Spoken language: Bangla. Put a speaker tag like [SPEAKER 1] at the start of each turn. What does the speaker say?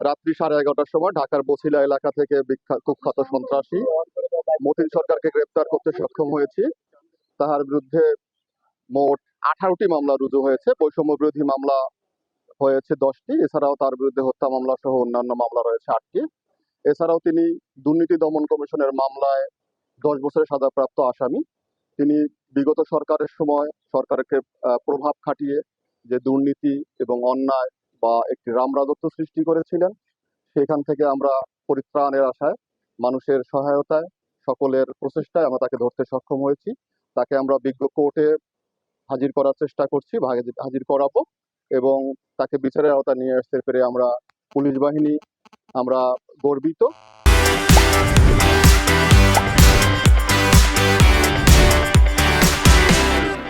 [SPEAKER 1] রাত্রি সাড়ে এগারোটার সময় ঢাকার বছিলা এলাকা থেকে কুখ্যাত সন্ত্রাসী মতিন সরকারকে গ্রেপ্তার করতে সক্ষম হয়েছি। তাহার বিরুদ্ধে মোট আঠারোটি মামলা রুজু হয়েছে। বৈষম্য বিরোধী মামলা হয়েছে দশটি। এছাড়াও তার বিরুদ্ধে হত্যা মামলা সহ অন্যান্য মামলা রয়েছে আটটি। এছাড়াও তিনি দুর্নীতি দমন কমিশনের মামলায় দশ বছরের সাজাপ্রাপ্ত আসামি। তিনি বিগত সরকারের সময় সরকারকে প্রভাব খাটিয়ে যে দুর্নীতি এবং অন্যায় বা একটি রাম রাজত্ব সৃষ্টি করেছিলেন, সেখান থেকে আমরা পরিত্রাণের আশায়, মানুষের সহায়তায়, সকলের প্রচেষ্টায় আমরা তাকে ধরতে সক্ষম হয়েছি। তাকে আমরা বিজ্ঞ কোর্টে হাজির করার চেষ্টা করছি হাজির করাবো এবং তাকে বিচারের আওতায় নিয়ে আসতে পেরে আমরা পুলিশ বাহিনী, আমরা গর্বিত।